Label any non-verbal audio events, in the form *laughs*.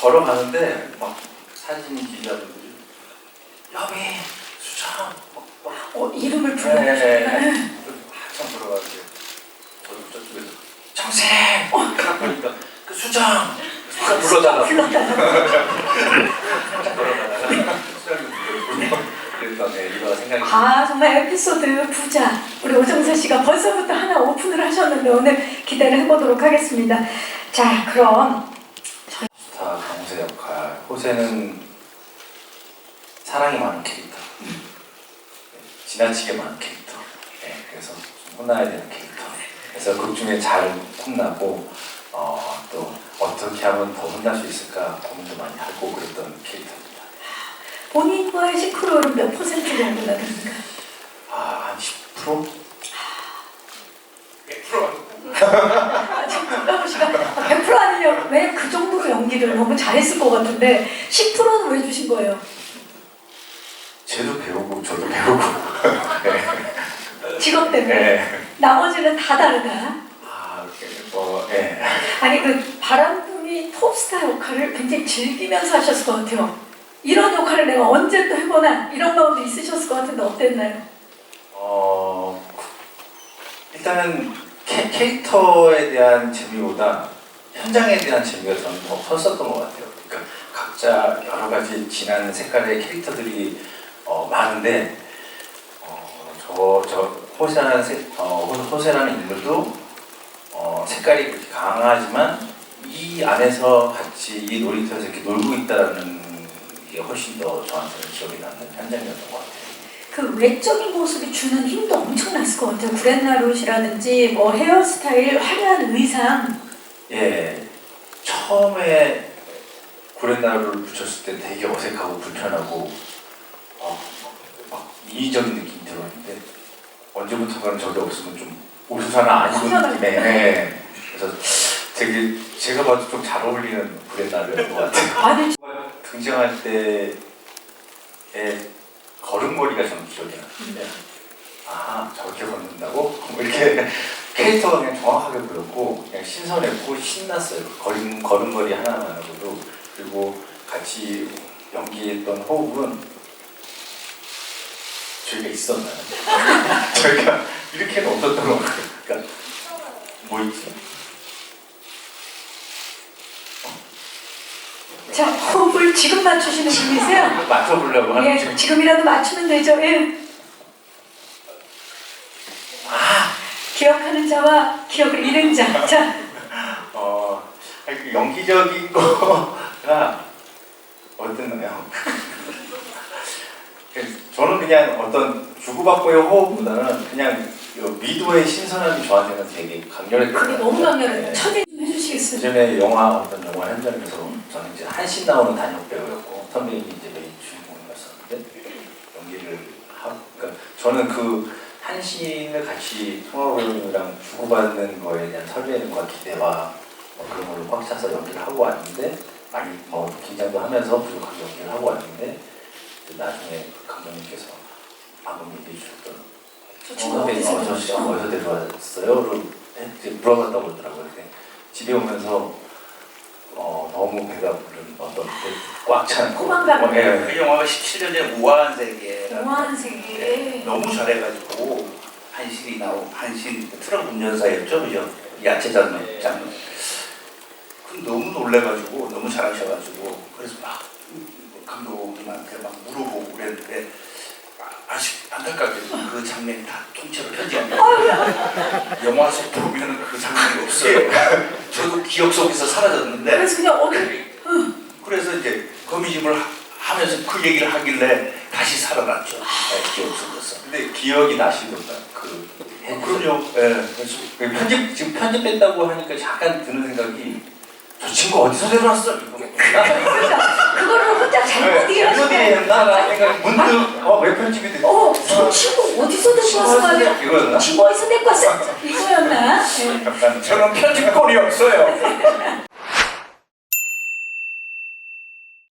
걸어가는데 막 사진 기자분들이 여기 수장 막, 막 어, 이름을 네, 불러주셨구나. 네, 네. 한참 걸어가는데 저도 저쪽에서 정생 딱 보니까 그 수장 수장 불러달라 그러니까 네, 아 정말 에피소드 부자. 우리 오정세 씨가 벌써부터 하나 오픈을 하셨는데 오늘 기대를 해보도록 하겠습니다. 자 그럼 호세는 사랑이 많은 캐릭터. 네, 지나치게 많은 캐릭터. 네, 그래서 좀 혼나야 되는 캐릭터. 그래서 극 중에 잘 혼나고 어, 또 어떻게 하면 더 혼날 수 있을까 고민도 많이 하고 그랬던 캐릭터입니다. 본인과의 시크로는 몇 퍼센트 정도나 됩니까? 아한 10%? 100% 아, 지금 김가부 씨가 100% 아니려고 왜냐면 그 연기를 너무 잘했을 것 같은데 10%는 왜 주신 거예요? 쟤도 배우고 저도 배우고 *laughs* 네. 직업 때문에 네. 나머지는 다 다르다. 아, 뭐, 예. 아니 그 바람둥이 톱스타 역할을 굉장히 즐기면서 하셨을 것 같아요. 이런 역할을 내가 언제 또 해보나 이런 마음도 있으셨을 것 같은데 어땠나요? 어, 일단은 캐, 캐릭터에 대한 재미보다 현장에 대한 재미가 저는 더 컸었던 것 같아요. 그러니까 각자 여러 가지 진한 색깔의 캐릭터들이 어, 많은데 어, 저, 저 호세라는, 세, 어, 호- 호세라는 인물도 어, 색깔이 그렇게 강하지만 이 안에서 같이 이 놀이터에서 이렇게 놀고 있다는 게 훨씬 더 저한테는 기억에 남는 현장이었던 것 같아요. 그 외적인 모습이 주는 힘도 엄청났을 것 같아요. 구렛나룻이라든지 뭐 헤어스타일, 화려한 의상. 예, 처음에 구렛나루를 붙였을 때 되게 어색하고 불편하고 어, 막 인위적인 느낌이 들었는데 언제부턴가는 저게 없으면 좀 입은 허전하게. 느낌에 예. 그래서 되게 제가 봐도 좀 잘 어울리는 구렛나루였던 것 같아요. *laughs* 등장할 때의 걸음걸이가 저는 기억이 나는데 아 저렇게 걷는다고? 뭐 이렇게 캐릭터가 그냥 정확하게 보였고 그냥 신선했고 신났어요 그 걸음, 걸음걸이 하나만으로도 그리고 같이 연기했던 호흡은 저희가 있었나요? *laughs* 저희가 이렇게는 없었던 것 같아요 그러니까 뭐 있지? 자 호흡을 지금 맞추시는 분이세요? 맞춰보려고 하는 예, 중에 지금이라도 맞추면 되죠. 예. 기억하는 자와 기억을 잃은 자. *laughs* 자, 어, 그 연기적인 거가 *laughs* 어땠나요? *laughs* 그 저는 그냥 어떤 주고받고의 호흡보다는 그냥 그 미도의 신선함이 저한테는 되게 것 너무. 강렬해요. 네. 첫인 좀 해주시겠어요? 예전에 영화 어떤 영화 현장에서 저는 이제 한신 나오는 단역 배우였고 선배님이 이제 메인 주인공이었었는데 연기를 하고 그러니까 저는 그 한신을 같이 송하고 배우님이랑 주고받는 거에 대한 설렘과 기대와 뭐 그런 걸로 꽉 차서 연기를 하고 왔는데 많이 뭐 긴장도 하면서 부족하게 연기를 하고 왔는데 나중에 그 감독님께서 방금 얘기해 주셨던 저 어, 친구 선배님 어디서 이제 물어봤다고 그러더라고요. 집에 오면서 어, 너무 배가 부른 어떤 꽉찬 꼬만 가루. 어, 예. 그 영화가 17년 전에 우아한 세계라는 우아한 세계. 너무 잘해가지고 한신이 나오 한신 트럭 운전사였죠? 그죠? 야채 장면 장면 그 너무 놀래가지고 너무 잘하셔가지고 그래서 막 감독님한테 막 물어보고 그랬는데 아, 아쉽 안타깝게 그 장면이 다 통째로 편집합니다 영화 속 보면은 그 장면이 없어요 *laughs* 저도 기억 속에서 사라졌는데 그래서 그냥 어디 그래서 이제 거미집을 하- 하면서 그 얘기를 하길래 다시 살아났죠. 네, 기억 속에서. 근데 기억이 나시던가 그 어, 그럼요. 예. 그래서 그 편집 지금 편집했다고 하니까 잠깐 드는 생각이 저 친구 어디서 데려왔어? 이거 그러니까 그거를 혼자 잘못 네, 이해하시네. 잘못이었나라는 생각이 문득 어 왜 편집이 됐지? 어, 저 친구 어디서 데리고 왔어? 말이야. 이거였나? 친구 어디서 데리고 왔어? 이거였나? 예. 약간 저는 편집권이 없어요. *laughs*